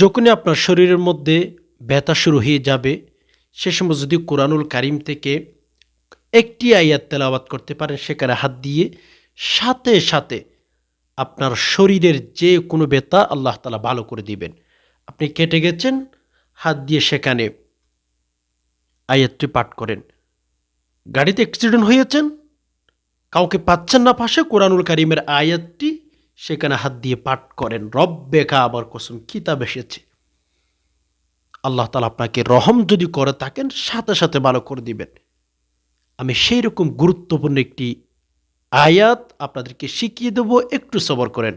যখনই আপনার শরীরের মধ্যে ব্যথা শুরু হয়ে যাবে, সে সময় যদি কোরআনুল কারিম থেকে একটি আয়াত তেলাওয়াত করতে পারেন, সেখানে হাত দিয়ে সাথে সাথে আপনার শরীরের যে কোনো ব্যথা আল্লাহ তালা ভালো করে দিবেন। আপনি কেটে গেছেন, হাত দিয়ে সেখানে আয়াতটি পাঠ করেন। গাড়িতে অ্যাক্সিডেন্ট হয়েছেন, কাউকে পাচ্ছেন না পাশে, কোরআনুল কারিমের আয়াতটি সেখানে হাত দিয়ে পাঠ করেন রব্বে আবার কসম কিতাব এসেছে আল্লাহ তালা আপনাকে রহম যদি করে থাকেন, সাথে সাথে ভালো করে দিবেন। আমি সেই রকম গুরুত্বপূর্ণ একটি আয়াত আপনাদেরকে শিখিয়ে দেব, একটু সবর করেন।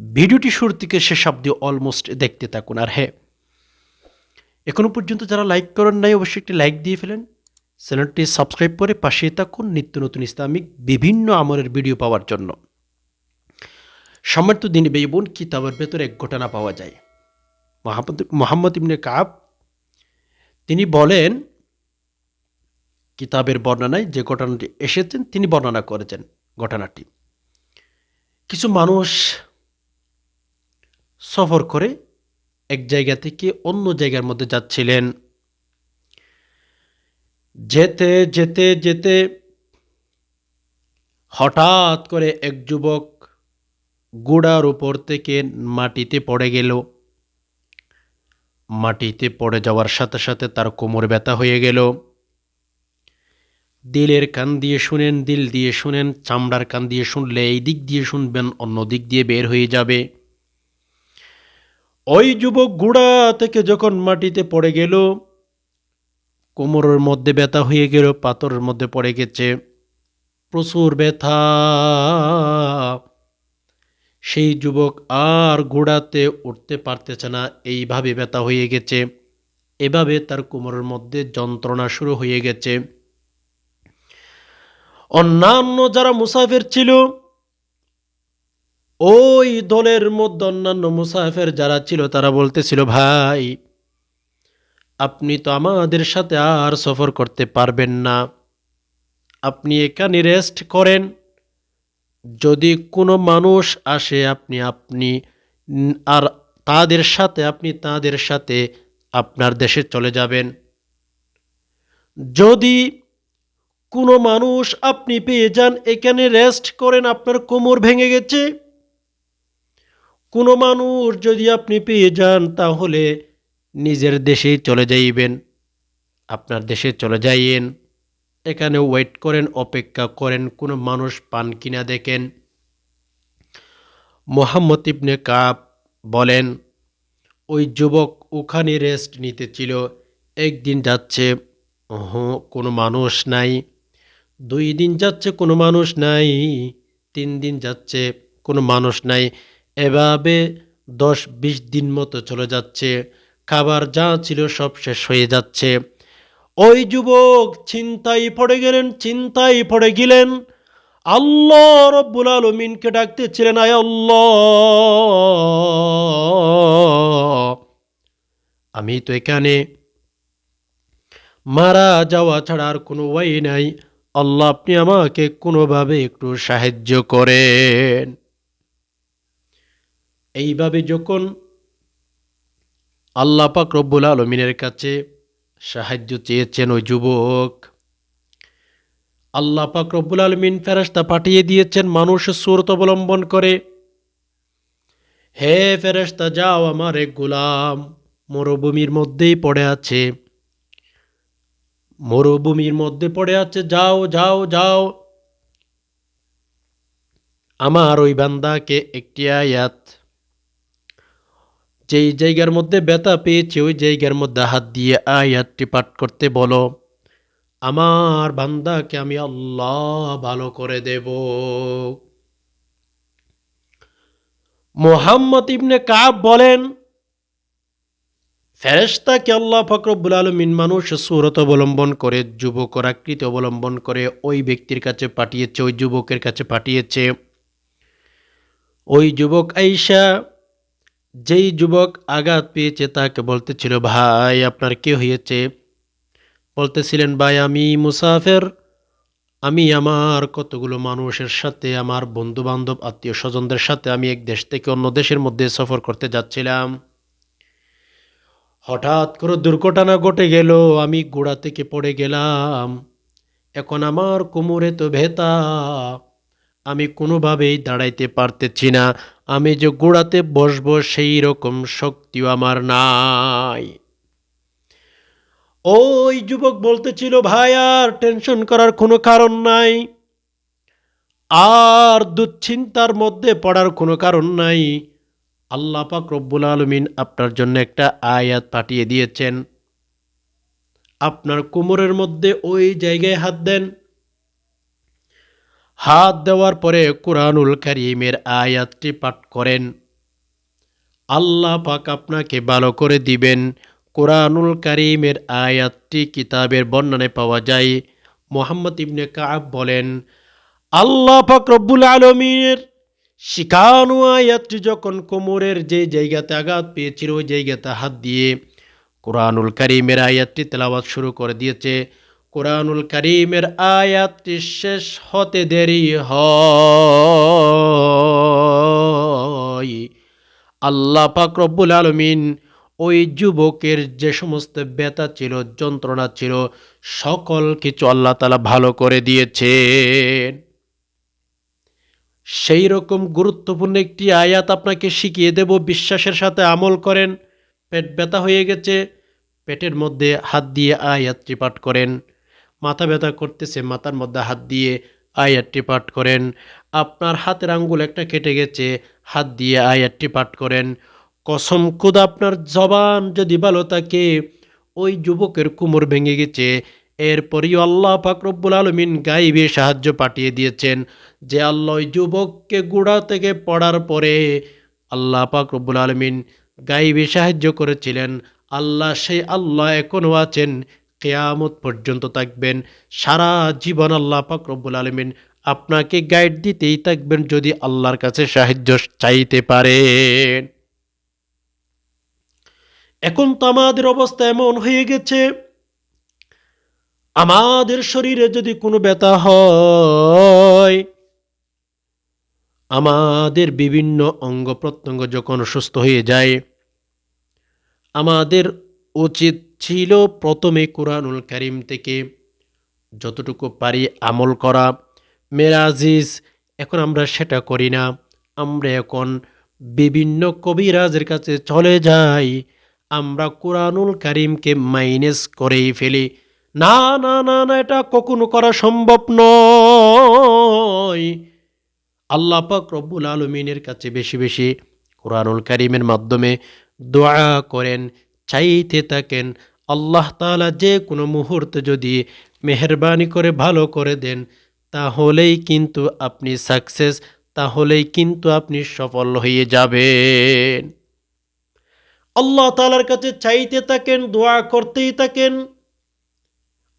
ভিডিওটি শুরু থেকে শেষ অব্দি অলমোস্ট দেখতে থাকুন। আর হ্যাঁ এখনও পর্যন্ত যারা লাইক করেন নাই, অবশ্যই একটি লাইক দিয়ে ফেলেন। চ্যানেলটি সাবস্ক্রাইব করে পাশে থাকুন। নিত্য নতুন ইসলামিক বিভিন্ন আমলের ভিডিও পাওয়ার জন্য। সম্মানিত দিন বেইবুন কিতাবের ভেতরে এক ঘটনা পাওয়া যায়। মোহাম্মদ মোহাম্মদ ইবনে কাব, তিনি বলেন, কিতাবের বর্ণনায় যে ঘটনাটি এসেছেন তিনি বর্ণনা করেছেন ঘটনাটি। কিছু মানুষ সফর করে এক জায়গা থেকে অন্য জায়গার মধ্যে যাচ্ছিলেন। যেতে যেতে যেতে হঠাৎ করে এক যুবক গোড়ার উপর থেকে মাটিতে পড়ে গেল। মাটিতে পড়ে যাওয়ার সাথে সাথে তার কোমর ব্যথা হয়ে গেল। দিলের কান দিয়ে শুনেন, দিল দিয়ে শুনেন, চামড়ার কান দিয়ে শুনলে এই দিক দিয়ে শুনবেন, অন্য দিক দিয়ে বের হয়ে যাবে। ওই যুবক গুড়া থেকে যখন মাটিতে পড়ে গেল, কোমরের মধ্যে ব্যথা হয়ে গেল, পাথরের মধ্যে পড়ে গেছে। প্রচুর ব্যথা। সেই যুবক আর গোড়াতে উঠতে পারতেছে না। এইভাবে ব্যথা হয়ে গেছে। এভাবে তার কোমরের মধ্যে যন্ত্রণা শুরু হয়ে গেছে। অন্যান্য যারা মুসাফির ছিল, ওই দলের মধ্যে অন্যান্য মুসাফের যারা ছিল, তারা বলতেছিল, ভাই, আপনি তো আমাদের সাথে আর সফর করতে পারবেন না। আপনি এখানে রেস্ট করেন। যদি কোনো মানুষ আসে, আপনি আপনি আর তাদের সাথে, আপনি তাদের সাথে আপনার দেশে চলে যাবেন। যদি কোনো মানুষ আপনি পেয়ে যান, এখানে রেস্ট করেন, আপনার কোমর ভেঙে গেছে। কোনো মানুষ যদি আপনি পেয়ে যান, তাহলে নিজের দেশেই চলে যাইবেন, আপনার দেশে চলে যাইয়েন। এখানে ওয়েট করেন, অপেক্ষা করেন, কোনো মানুষ পান কিনা দেখেন। মোহাম্মদ ইবনে কাব বলেন, ওই যুবক ওখানে রেস্ট নিতে ছিল একদিন যাচ্ছে, ওহ, কোনো মানুষ নাই। দুই দিন যাচ্ছে, কোনো মানুষ নাই। তিন দিন যাচ্ছে, কোনো মানুষ নাই। এভাবে দশ বিশ দিন মতো চলে যাচ্ছে। খাবার যা ছিল সব শেষ হয়ে যাচ্ছে। ওই যুবক চিন্তায় পড়ে গেলেন, চিন্তায় পড়ে গেলেন। আল্লাহ রব্বুল আলমিনকে ডাকতেছিলেন, আয় আল্লাহ! আমি তো এখানে মারা যাওয়া ছাড়া আর কোনো ওয়াই নাই। আল্লাহ আপনি আমাকে কোনোভাবে একটু সাহায্য করেন। এইভাবে যখন আল্লাহ পাক রব্বুল আলমিনের কাছে সাহায্য চেয়েছেন ওই যুবক। আল্লাহ পাক রব্বুল আলমিন ফেরেস্তা পাঠিয়ে দিয়েছেন মানুষের সুরত অবলম্বন করে। হে ফেরেস্তা যাও আমার এক গোলাম মরুভূমির মধ্যেই পড়ে আছে। মরুভূমির মধ্যে পড়ে আছে, যাও যাও যাও। আমার ওই বান্দাকে একটি আয়াত যেই জায়গার মধ্যে ব্যথা পেয়েছে, ওই জায়গার মধ্যে হাত দিয়ে আয়াতটি পাঠ করতে বলো। আমার বান্দাকে আমি আল্লাহ ভালো করে দেব। মোহাম্মদ ইবনে কাব বলেন ফেরেস্তাকে আল্লাহ ফকরবুল আলমিন মানুষ সুরত অবলম্বন করে যুবকর আকৃতি অবলম্বন করে ওই ব্যক্তির কাছে পাঠিয়েছে, ওই যুবকের কাছে পাঠিয়েছে। ওই যুবক আইসা যেই যুবক আঘাত পেয়েছে তাকে বলতেছিল, ভাই, আপনার কি হয়েছে? বলতেছিলেন, ভাই, আমি মুসাফের। আমি আমার কতগুলো মানুষের সাথে, আমার বন্ধু বান্ধব আত্মীয় স্বজনদের সাথে আমি এক দেশ থেকে অন্য দেশের মধ্যে সফর করতে যাচ্ছিলাম। হঠাৎ করে দুর্ঘটনা ঘটে গেল, আমি গোড়া থেকে পড়ে গেলাম। এখন আমার কোমরে তো ভেতা আমি কোনোভাবেই দাঁড়াইতে পারতেছি না। আমি যে গোড়াতে বসবো সেই রকম শক্তিও আমার নাই। ওই যুবক বলতেছিল, ভাই, আর টেনশন করার কোনো কারণ নাই। আর দুশ্চিন্তার মধ্যে পড়ার কোনো কারণ নাই। আল্লাহ পাক রব্বুল আলমিন আপনার জন্য একটা আয়াত পাঠিয়ে দিয়েছেন। আপনার কোমরের মধ্যে ওই জায়গায় হাত দেন। হাত দেওয়ার পরে কোরআনুল কারিমের আয়াতটি পাঠ করেন। আল্লাহ পাক আপনাকে ভালো করে দিবেন। কোরআনুল কারিমের আয়াতটি কিতাবের বর্ণনায় পাওয়া যায়। মোহাম্মদ ইবনে কাব বলেন, আল্লাহ পাক রব্বুল আলমীর শিখানো আয়াতটি যখন কোমরের যে জায়গাতে আঘাত পেয়েছিল, ওই জায়গাতে হাত দিয়ে কোরআনুল কারিমের আয়াতটি তেলাওয়াত শুরু করে দিয়েছে। কোরআনুল কারিমের আয়াতটি শেষ হতে দেরি হয়। আল্লাহ পাক রব্বুল আলমিন ওই যুবকের যে সমস্ত ব্যথা ছিল, যন্ত্রণা ছিল, সকল কিছু আল্লাহ তালা ভালো করে দিয়েছেন। সেই রকম গুরুত্বপূর্ণ একটি আয়াত আপনাকে শিখিয়ে দেব, বিশ্বাসের সাথে আমল করেন। পেট ব্যথা হয়ে গেছে, পেটের মধ্যে হাত দিয়ে আয়াতটি পাঠ করেন। মাথা ব্যথা করতেছে, মাথার মধ্যে হাত দিয়ে আয়াতটি পাঠ করেন। আপনার হাতের আঙ্গুল একটা কেটে গেছে, হাত দিয়ে আয়াতটি পাঠ করেন। কসম খুদ, আপনার জবান যদি ভালো থাকে, ওই যুবকের কুমোর ভেঙে গেছে। এরপরই আল্লাহ ফাকরব্বুল আলমিন গাইবে সাহায্য পাঠিয়ে দিয়েছেন যে আল্লাহ যুবককে গুড়া থেকে পড়ার পরে আল্লাহ ফাকরব্বুল আলমিন গাইবে সাহায্য করেছিলেন। আল্লাহ সেই আল্লাহ এখনও আছেন কেয়ামত পর্যন্ত থাকবেন। সারা জীবন আল্লাহ ফাকরব্বুল আলমিন আপনাকে গাইড দিতেই থাকবেন যদি আল্লাহর কাছে সাহায্য চাইতে পারেন। এখন তো আমাদের অবস্থা এমন হয়ে গেছে, আমাদের শরীরে যদি কোনো ব্যথা হয়, আমাদের বিভিন্ন অঙ্গ প্রত্যঙ্গ যখন অসুস্থ হয়ে যায়, আমাদের উচিত ছিল প্রথমে কোরআনুল করিম থেকে। যতটুকু পারি আমল করা, মেরাজিজ, এখন আমরা সেটা করি না। আমরা এখন বিভিন্ন কবিরাজের কাছে চলে যাই। আমরা কোরআনুল করিমকে মাইনাস করেই ফেলি। না না না না, এটা কখনো করা সম্ভব নয়। আল্লাহ পাক রব্বুল আলমিনের কাছে বেশি বেশি কোরআনুল করিমের মাধ্যমে দোয়া করেন। চাইতে থাকেন, আল্লাহ তালা যে কোনো মুহূর্তে যদি মেহরবানি করে ভালো করে দেন, তাহলেই কিন্তু আপনি সাকসেস তাহলেই কিন্তু আপনি সফল হয়ে যাবেন। আল্লাহ তালার কাছে চাইতে থাকেন, দোয়া করতেই থাকেন।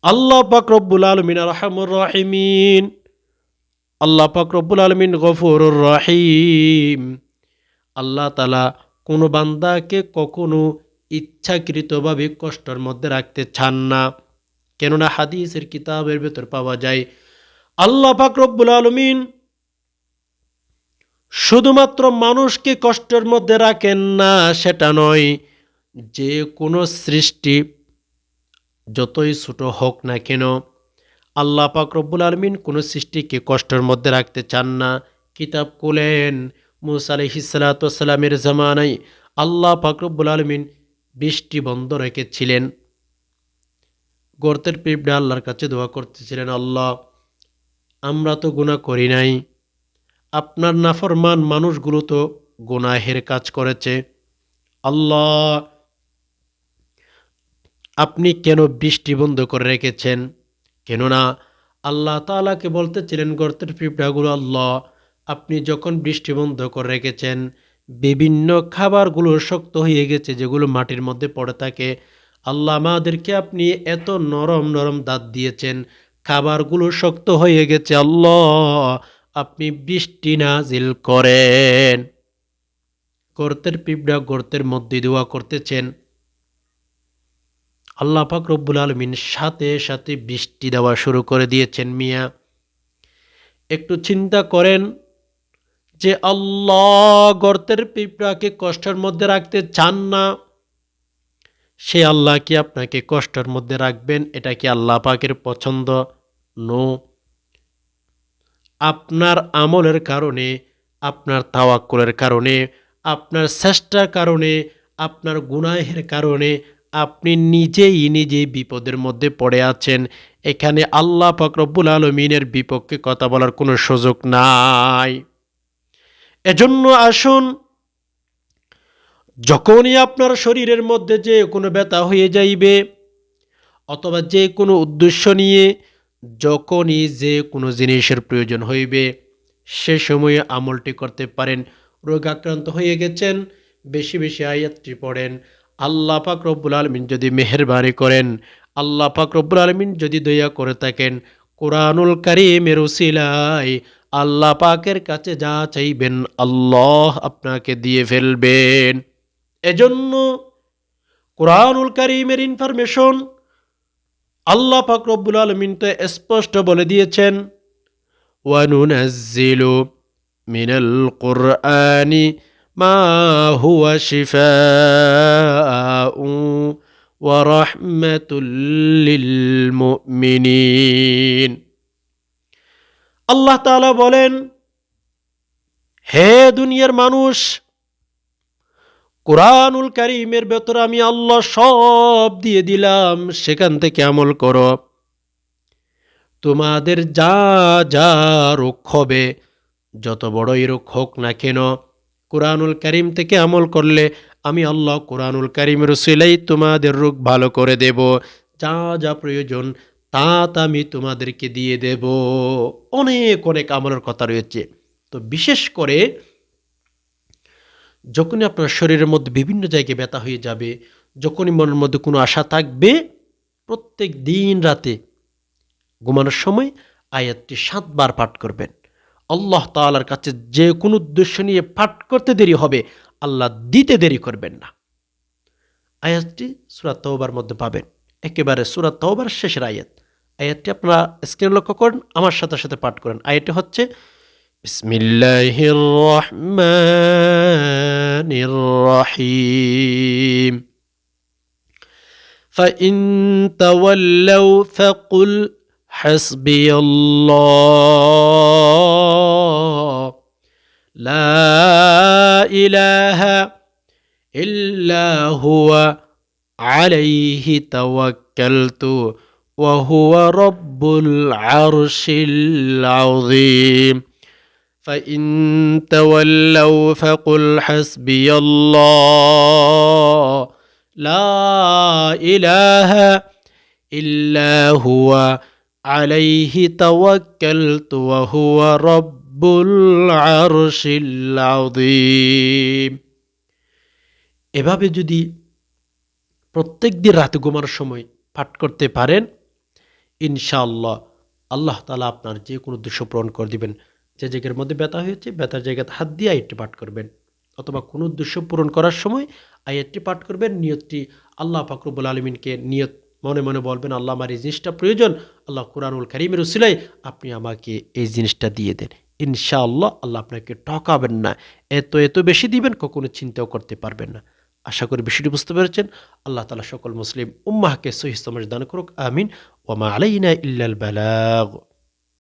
আল্লাহ পাক রব্বুল আলমিন রহমুর রাহিমিন। আল্লাহ পাক রব্বুল আলমিন গফুর রাহিম। আল্লাহ তালা কোনো বান্দাকে কখনো ইচ্ছাকৃতভাবে কষ্টের মধ্যে রাখতে চান না। কেননা হাদিসের কিতাবের ভেতর পাওয়া যায়, আল্লাহ পাক রব্বুল আলমিন শুধুমাত্র মানুষকে কষ্টের মধ্যে রাখেন না, সেটা নয়, যে কোনো সৃষ্টি যতই ছোট হোক না কেন, আল্লাহ পাক রব্বুল আলমিন কোনো সৃষ্টিকে কষ্টের মধ্যে রাখতে চান না। কিতাব কুলেন মুসা আলহিসালামের জামানাই আল্লাহ পাক রব্বুল আলমিন বৃষ্টি বন্ধ রেখেছিলেন। গর্তের পিপড়া আল্লাহর কাছে দোয়া করতেছিলেন, আল্লাহ, আমরা তো গুণা করি নাই। আপনার নাফরমান মানুষগুলো তো গুনাহের কাজ করেছে। আল্লাহ, আপনি কেন বৃষ্টি বন্ধ করে রেখেছেন? কেননা আল্লাহ তালাকে বলতেছিলেন গর্তের পিঁপড়াগুলো আল্লাহ, আপনি যখন বৃষ্টি বন্ধ করে রেখেছেন বিভিন্ন খাবারগুলো শক্ত হয়ে গেছে, যেগুলো মাটির মধ্যে পড়ে থাকে। আল্লাহ আমাদেরকে আপনি এত নরম নরম দাঁত দিয়েছেন, খাবারগুলো শক্ত হয়ে গেছে। আল্লাহ, আপনি বৃষ্টি নাজিল করেন। গর্তের পিঁপড়া গর্তের মধ্যে দোয়া করতেছেন। আল্লাহ পাক রব্বুল আলমিন সাথে সাথে বৃষ্টি দেওয়া শুরু করে দিয়েছেন মিয়া। একটু চিন্তা করেন যে আল্লাহ গর্তের পিঁপড়াকে কষ্টের মধ্যে রাখতে চান না, সে আল্লাহ কি আপনাকে কষ্টের মধ্যে রাখবেন? এটা কি আল্লাহ পাকের পছন্দ? নো আপনার আমলের কারণে, আপনার তাওয়াক্কুলের কারণে, আপনার চেষ্টার কারণে, আপনার গুনাহের কারণে আপনি নিজেই নিজেই বিপদের মধ্যে পড়ে আছেন। এখানে আল্লাহ পাক রব্বুল আলমিনের বিপক্ষে কথা বলার কোনো সুযোগ নাই। এজন্য আসুন, যখনই আপনার শরীরের মধ্যে যে কোনো ব্যথা হয়ে যাইবে, অথবা যে কোনো উদ্দেশ্য নিয়ে যখনই যে কোনো জিনিসের প্রয়োজন হইবে, সে সময়ে আমলটি করতে পারেন। রোগাক্রান্ত হয়ে গেছেন, বেশি বেশি আয়াতটি পড়েন। আল্লাহ পাক রব্বুল আলমিন যদি মেহরবানি করেন, আল্লাহ পাক রব্বুল আলমিন যদি দয়া করে থাকেন, কোরআনুল কারিমের উসিলায় আল্লাহ পাকের কাছে যা চাইবেন আল্লাহ আপনাকে দিয়ে ফেলবেন। এজন্য কোরআনুল কারিমের ইনফরমেশন আল্লাহ পাক রব্বুল আলমিন তো স্পষ্ট বলে দিয়েছেন, ওয়ানুনাজ্জিলু মিনাল কুরআনি মা হুয়া শিফাউ ওয়া রাহমাতুল লিল মুমিনিন। আল্লাহ তাআলা বলেন, হে দুনিয়ার মানুষ, কোরআনুল কারিমের ভেতরে আমি আল্লাহ সব দিয়ে দিলাম, সেখান থেকে আমল করো। তোমাদের যা যা রোগ হবে, যত বড়ই রোগ হোক না কেন, কোরআনুল কারিম থেকে আমল করলে আমি আল্লাহ কোরআনুল কারিমের রসিলাই তোমাদের রোগ ভালো করে দেব। যা যা প্রয়োজন তা আমি তোমাদেরকে দিয়ে দেব। অনেক অনেক আমলের কথা রয়েছে। তো বিশেষ করে যখনই আপনার শরীরের মধ্যে বিভিন্ন জায়গায় ব্যথা হয়ে যাবে, যখনই মনের মধ্যে কোনো আশা থাকবে, প্রত্যেক দিন রাতে ঘুমানোর সময় আয়াতটি সাতবার পাঠ করবেন। আল্লাহ তালার কাছে যে কোনো উদ্দেশ্য নিয়ে পাঠ করতে দেরি হবে, আল্লাহ দিতে দেরি করবেন না। আয়াতটি সুরাত তওবার মধ্যে পাবেন। একেবারে সুরাত তওবার শেষের আয়াত। আয়াতটি আপনারা স্ক্রিনে লক্ষ্য করেন আমার সাথে সাথে পাঠ করেন আয়াতটি হচ্ছে بسم الله الرحمن الرحيم فإن تولوا فقل حسبي الله لا إله إلا هو عليه توكلت وهو رب العرش العظيم فإن تولوا فقل حسبي الله لا إله إلا هو عليه توكلت وهو رب العرش العظيم এভাবে যদি প্রত্যেক দিন রাতে ঘুমানোর সময় পাঠ করতে পারেন ইনশাআল্লাহ আল্লাহ তালা আপনার যে কোনো উদ্দেশ্য পূরণ করে দিবেন। যে জায়গার মধ্যে ব্যথা হয়েছে, ব্যথার জায়গাতে হাত দিয়ে আয়াতটি পাঠ করবেন। অথবা কোনো উদ্দেশ্য পূরণ করার সময় আয়াতটি পাঠ করবেন। নিয়তটি আল্লাহ ফাকরুবুল আলমিনকে নিয়ত মনে মনে বলবেন, আল্লাহ আমার এই জিনিসটা প্রয়োজন। আল্লাহ কোরআনুল করিমের উসিলাই আপনি আমাকে এই জিনিসটা দিয়ে দেন। ইনশাআল্লাহ আল্লাহ আপনাকে ঠকাবেন না। এত এত বেশি দিবেন, কখনো চিন্তাও করতে পারবেন না। আশা করি বিষয়টি বুঝতে পেরেছেন। আল্লাহ তালা সকল মুসলিম উম্মাহকে সহি সমাজ দান করুক, আমিন। ওমা আলাইনা ইল্লাল বালাগ।